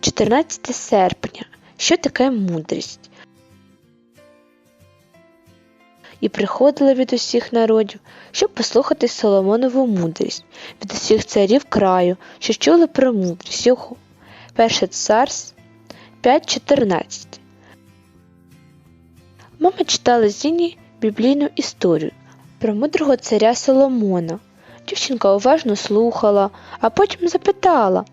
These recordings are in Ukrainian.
14 серпня. Що таке мудрість? І приходили від усіх народів, щоб послухати Соломонову мудрість від усіх царів краю, що чули про мудрість його. Перше царств 5.14. Мама читала Зіні біблійну історію про мудрого царя Соломона. Дівчинка уважно слухала, а потім запитала,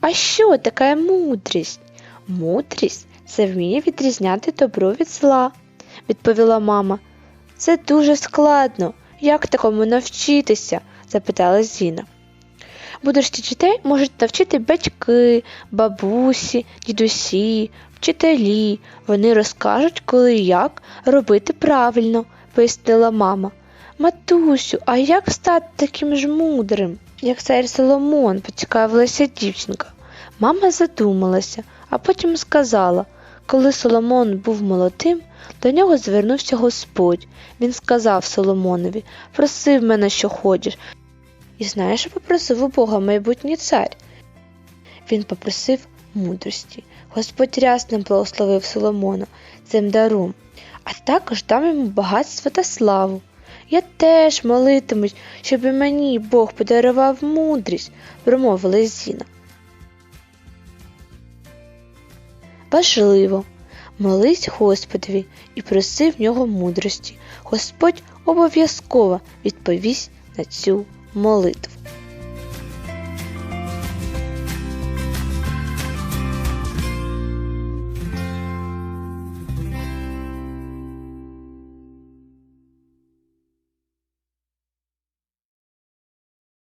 а що таке мудрість? Мудрість це вміє відрізняти добро від зла, відповіла мама. Це дуже складно. Як такому навчитися? запитала Зіна. Мудрості дітей можуть навчити батьки, бабусі, дідусі, вчителі. Вони розкажуть, коли і як робити правильно, пояснила мама. Матусю, а як стати таким ж мудрим, як цар Соломон, поцікавилася дівчинка. Мама задумалася, а потім сказала, коли Соломон був молодим, до нього звернувся Господь. Він сказав Соломонові, проси в мене, що хочеш. І знаєш, попросив у Бога майбутній цар? Він попросив мудрості. Господь рясно благословив Соломона цим даром, а також дав йому багатство та славу. Я теж молитимусь, щоб і мені Бог подарував мудрість, промовила Зіна. Важливо, молись Господові і проси в нього мудрості. Господь обов'язково відповість на цю молитву.